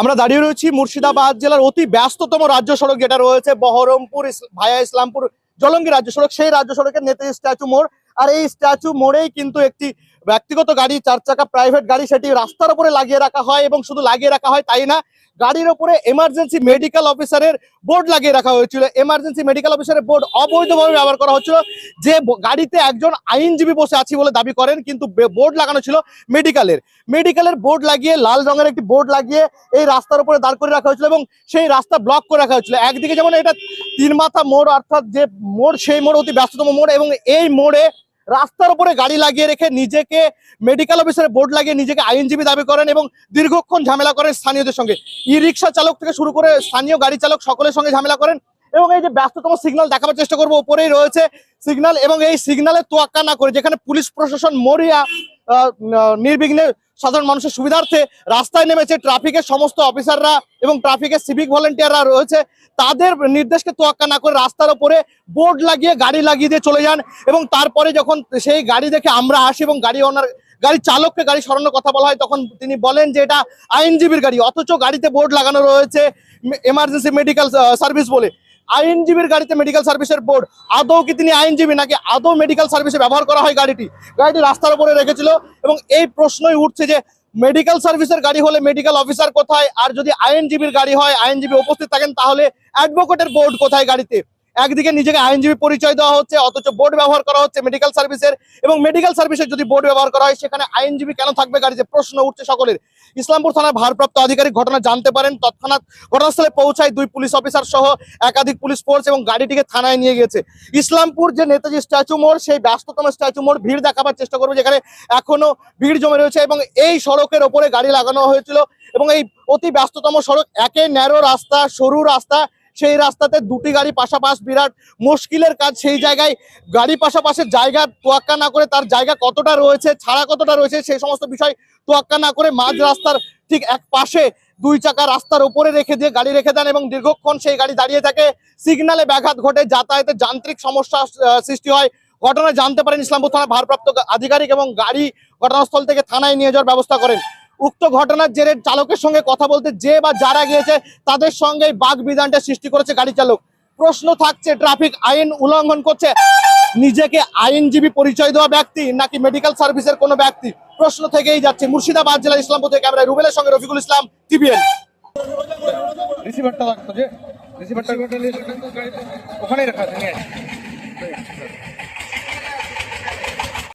আমরা দাঁড়িয়ে রয়েছি মুর্শিদাবাদ জেলার অতি ব্যস্ততম রাজ্য সড়ক যেটা রয়েছে, বহরমপুর ভায়া ইসলামপুর, জলঙ্গি রাজ্য সড়ক। সেই রাজ্য সড়কের নেতাজি স্ট্যাচু মোড়। আর এই স্ট্যাচু মোড়েই কিন্তু একটি ব্যক্তিগত গাড়ি, চার চাকা প্রাইভেট গাড়ি সেটি রাস্তার উপরে লাগিয়ে রাখা হয় এবং শুধু লাগিয়ে রাখা হয় তাই না, গাড়ির উপরে এমার্জেন্সি মেডিকেল অফিসারের বোর্ড লাগিয়ে রাখা হয়েছিল। এমার্জেন্সি মেডিকেল অফিসারের বোর্ড অবৈধভাবে ব্যবহার করা হচ্ছিল। যে গাড়িতে একজন আইনজীবী বসে আছি বলে দাবি করেন, কিন্তু বোর্ড লাগানো ছিল মেডিকেলের। মেডিকেলের বোর্ড লাগিয়ে, লাল রঙের একটি বোর্ড লাগিয়ে এই রাস্তার উপরে দাঁড় করে রাখা হয়েছিল এবং সেই রাস্তা ব্লক করে রাখা হয়েছিল। একদিকে যেমন এটা তিন মাথা মোড়, অর্থাৎ যে মোড়, সেই মোড় অতি ব্যস্ততম মোড় এবং এই মোড়ে রাস্তার উপরে গাড়ি লাগিয়ে রেখে নিজেকে মেডিকেল অফিসারের বোর্ড লাগিয়ে নিজেকে আইনজীবী দাবি করেন এবং দীর্ঘক্ষণ ঝামেলা করেন স্থানীয়দের সঙ্গে। ই রিক্সা চালক থেকে শুরু করে স্থানীয় গাড়ি চালক সকলের সঙ্গে ঝামেলা করেন। এবং এই যে ব্যস্ততম সিগনাল দেখাবার চেষ্টা করব, উপরেই রয়েছে সিগনাল এবং এই সিগন্যালের তোয়াক্কা না করে যেখানে পুলিশ প্রশাসন মরিয়া নির্বিঘ্নে সাধারণ মানুষের সুবিধার্থে রাস্তায় নেমেছে ট্রাফিকের সমস্ত অফিসাররা এবং ট্রাফিকের সিভিক ভলেন্টিয়াররা রয়েছে, তাদের নির্দেশকে তোয়াক্কা না করে রাস্তার ওপরে বোর্ড লাগিয়ে গাড়ি লাগিয়ে দিয়ে চলে যান এবং তারপরে যখন সেই গাড়ি দেখে আমরা আসি এবং গাড়ি ওনার গাড়ি চালককে গাড়ি সরানোর কথা বলা হয়, তখন তিনি বলেন যে এটা আইনজীবীর গাড়ি, অথচ গাড়িতে বোর্ড লাগানো রয়েছে এমার্জেন্সি মেডিকেল সার্ভিস বলে। আইনজীবীর গাড়িতে মেডিকেল সার্ভিসের বোর্ড আদৌ কি তিনি আইনজীবী নাকি আদৌ মেডিকেল সার্ভিসে ব্যবহার করা হয় গাড়িটি? গাড়িটি রাস্তার উপরে রেখেছিল এবং এই প্রশ্নই উঠছে যে মেডিকেল সার্ভিসের গাড়ি হলে মেডিকেল অফিসার কোথায়? আর যদি আইনজীবীর গাড়ি হয়, আইনজীবী উপস্থিত থাকেন, তাহলে অ্যাডভোকেটের বোর্ড কোথায় গাড়িতে? একদিকে নিজেকে আইনজীবী পরিচয় দেওয়া হচ্ছে, অথচ বোর্ড ব্যবহার করা হচ্ছে মেডিকেল সার্ভিসের এবং মেডিকেল সার্ভিসের যদি বোর্ড ব্যবহার করা হয়, সেখানে আইনজীবী কেন থাকবে গাড়িতে? প্রশ্ন উঠছে সকলের। ইসলামপুর থানার ভারপ্রাপ্ত আধিকারিক ঘটনা জানতে পারেন। তৎক্ষণাৎ ঘটনাস্থলে পৌঁছায় দুই পুলিশ অফিসার সহ একাধিক পুলিশ ফোর্স এবং গাড়িটিকে থানায় নিয়ে গেছে ইসলামপুর যে নেতাজি স্ট্যাচু মোড়, সেই ব্যস্ততম স্ট্যাচু মোড়, ভিড় দেখাবার চেষ্টা করব, যেখানে এখনও ভিড় জমে রয়েছে এবং এই সড়কের ওপরে গাড়ি লাগানো হয়েছিল। এবং এই অতি ব্যস্ততম সড়ক, একে ন্যারো রাস্তা, সরু রাস্তা সেই রাস্তাতে দুটি গাড়ি পাশাপাশ বিরাট মুশকিলের কাজ। সেই জায়গায় গাড়ি পাশাপাশের জায়গা তোয়াক্কা না করে তার জায়গা কতটা রয়েছে, ছাড়া কতটা রয়েছে, সেই সমস্ত বিষয় তোয়াক্কা না করে মাঝ রাস্তার ঠিক এক পাশে দুই চাকা রাস্তার উপরে রেখে দিয়ে গাড়ি রেখে দেন এবং দীর্ঘক্ষণ সেই গাড়ি দাঁড়িয়ে থাকে। সিগনালে ব্যাঘাত ঘটে যাতায়াতের যান্ত্রিক সমস্যা সৃষ্টি হয়। ঘটনা জানতে পারেন ইসলামপুর থানার ভারপ্রাপ্ত আধিকারিক এবং গাড়ি ঘটনাস্থল থেকে থানায় নিয়ে যাওয়ার ব্যবস্থা করেন। উক্ত ঘটনার জেরে চালকের সঙ্গে কথা বলতে যে বা যারা গিয়েছে, তাদের সঙ্গে বাঘ বিধানটা সৃষ্টি করেছে গাড়ি চালক। প্রশ্ন থাকছে, ট্রাফিক আইন উল্লঙ্ঘন করছে? নিজেকে আইনজীবী পরিচয় দেওয়া ব্যক্তি নাকি মেডিকেল সার্ভিসের কোনো ব্যক্তি? প্রশ্ন থেকেই যাচ্ছে, মুর্শিদাবাদ জেলা ইসলামপুর থেকে ক্যামেরায় রুবেলের সঙ্গে রফিকুল ইসলাম, টিভিএন। রিসিভারটা লাগতো যে? রিসিভারটা ওখানেই রাখা আছে।